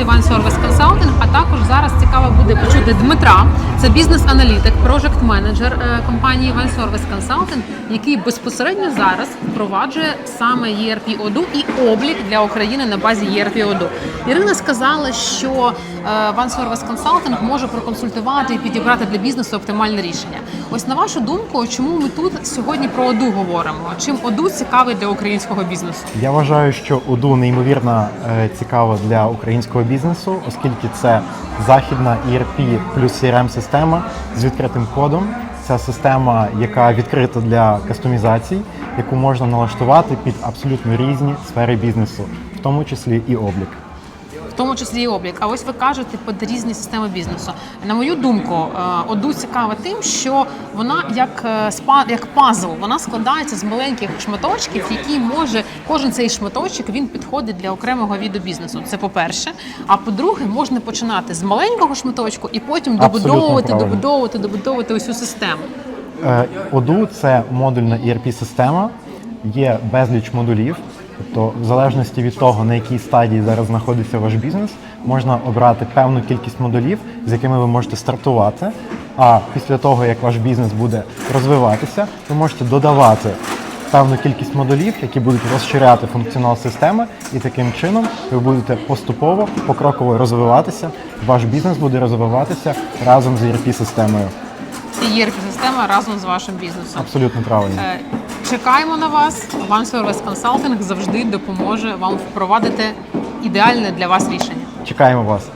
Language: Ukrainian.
Іван Сервіс Консалтинг. А також зараз цікаво буде почути Дмитра, це бізнес-аналітик, проджект менеджер е, компанії One Service Consulting, який безпосередньо зараз впроваджує саме ERP ODU і облік для України на базі ERP ODU. Ірина сказала, що е, One Service Consulting може проконсультувати і підібрати для бізнесу оптимальне рішення. Ось на вашу думку, чому ми тут сьогодні про ODU говоримо? Чим ODU цікавий для українського бізнесу? Я вважаю, що УДУ неймовірно е, цікава для українського бізнесу, оскільки це західна ERP плюс crm система з відкритим кодом. Це система, яка відкрита для кастомізацій, яку можна налаштувати під абсолютно різні сфери бізнесу, в тому числі і облік. Тому числі і облік. А ось ви кажете під різні системи бізнесу. На мою думку, е, ОДУ цікава тим, що вона як е, спа як пазл, вона складається з маленьких шматочків, які може кожен цей шматочок він підходить для окремого віду бізнесу. Це по-перше. А по-друге, можна починати з маленького шматочку і потім добудовувати, добудовувати, добудовувати усю систему. Е, ОДУ це модульна ERP-система, є безліч модулів. Тобто, в залежності від того, на якій стадії зараз знаходиться ваш бізнес, можна обрати певну кількість модулів, з якими ви можете стартувати. А після того, як ваш бізнес буде розвиватися, ви можете додавати певну кількість модулів, які будуть розширяти функціонал системи, і таким чином ви будете поступово покроково розвиватися. Ваш бізнес буде розвиватися разом з ERP-системою. І ЄРП-система разом з вашим бізнесом. Абсолютно правильно. Чекаємо на вас. One Service Consulting завжди допоможе вам впровадити ідеальне для вас рішення. Чекаємо вас.